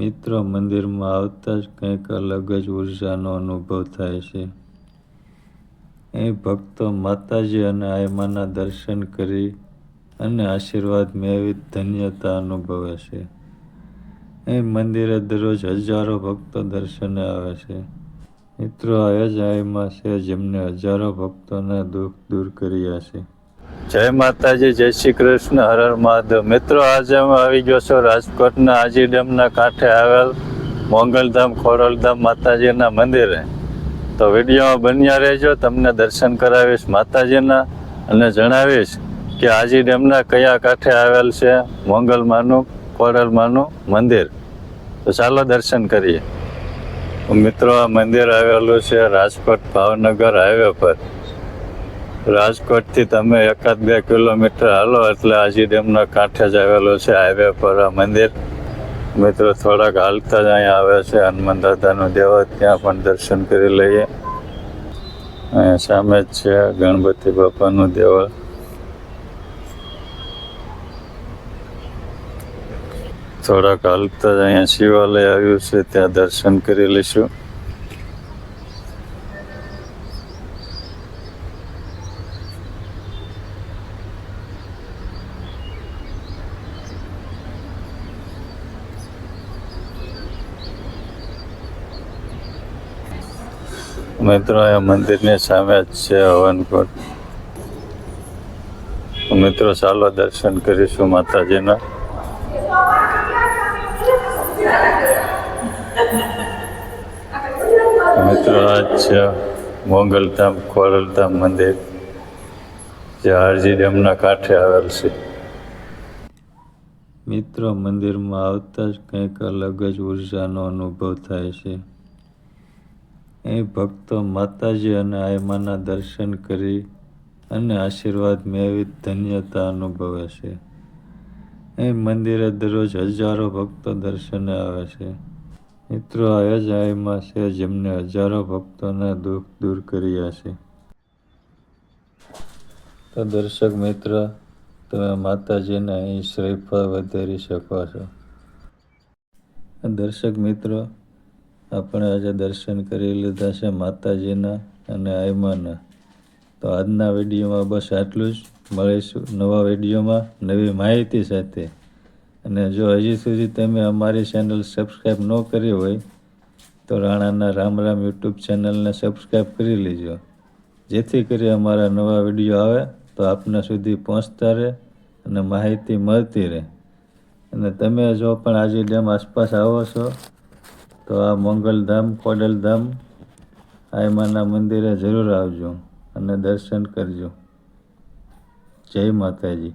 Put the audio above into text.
મિત્રો, મંદિરમાં આવતા જ કંઈક અલગ જ ઉર્જાનો અનુભવ થાય છે. અહીં ભક્તો માતાજી અને આયમાના દર્શન કરી અને આશીર્વાદ મેળવી ધન્યતા અનુભવે છે. અહીં મંદિરે દરરોજ હજારો ભક્તો દર્શને આવે છે. મિત્રો, આ જ આયમાં છે જેમને હજારો ભક્તોના દુઃખ દૂર કર્યા છે. જય માતાજી, જય શ્રી કૃષ્ણ, હર હર મહાદેવ. મિત્રો, આજે હું આવી ગયો છો રાજકોટના આજી ડેમના કાંઠે આવેલ મોંગલધામ, ખોડલધામ માતાજીના મંદિરે. તો વિડીયોમાં બન્યા રહેજો, તમને દર્શન કરાવીશ માતાજીના અને જણાવીશ કે આજી ડેમના કયા કાંઠે આવેલ છે મોંગલમાનું ખોડલમાનું મંદિર. તો ચાલો દર્શન કરીએ. મિત્રો, આ મંદિર આવેલું છે રાજકોટ ભાવનગર હાઈવે પર. રાજકોટથી તમે એકાદ બે કિલોમીટર હાલો એટલે આજી ડેમના કાંઠે જ આવેલો છે હાઈવે પર આ મંદિર. મિત્રો, થોડાક હાલતા જ અહીંયા આવે છે. હનુમાન દાદાનું દેવ ત્યાં પણ દર્શન કરી લઈએ. અહીંયા સામે જ છે ગણપતિ બાપાનું દેવળ. થોડાક હાલતા જ અહીંયા શિવાલય આવ્યું છે, ત્યાં દર્શન કરી લઈશું. મિત્રો, એ મંદિરની સામે જ છે હવનકોટ. મિત્રો, ચાલો દર્શન કરીશું માતાજીના. મિત્રો, આ છે મોગલધામ, ખોડલધામ મંદિર, જે હારજી ડેમના કાંઠે આવેલ છે. મિત્રો, મંદિરમાં આવતા જ કંઈક અલગ જ ઉર્જાનો અનુભવ થાય છે. અહીં ભક્તો માતાજી અને આયમાના દર્શન કરી અને આશીર્વાદ મેળવી ધન્યતા અનુભવે છે. અહીં મંદિરે દરરોજ હજારો ભક્તો દર્શને આવે છે. મિત્રો આ જ આયમાં છે જેમને હજારો ભક્તોના દુઃખ દૂર કર્યા છે. તો દર્શક મિત્ર, તમે માતાજીને અહીં શ્રીફળ વધારી શકો છો. દર્શક મિત્રો આપણે આજે દર્શન કરી લીધા છે માતાજીના અને આયમાના. તો આજના વિડીયોમાં બસ આટલું જ. મળીશું નવા વિડીયોમાં નવી માહિતી સાથે. અને જો હજી સુધી તમે અમારી ચેનલ સબસ્ક્રાઈબ ન કરી હોય, તો રાણાના રામ રામ યુટ્યુબ ચેનલને સબસ્ક્રાઈબ કરી લેજો. જેથી કરી અમારા નવા વીડિયો આવે, તો આપના સુધી પહોંચતા રહે અને માહિતી મળતી રહે. અને તમે જો પણ આજે ડેમ આસપાસ આવો છો તો આ મંગલધામ ખોડલધામ આયમાના મંદિરે જરૂર આવજો અને દર્શન કરજો. જય માતાજી.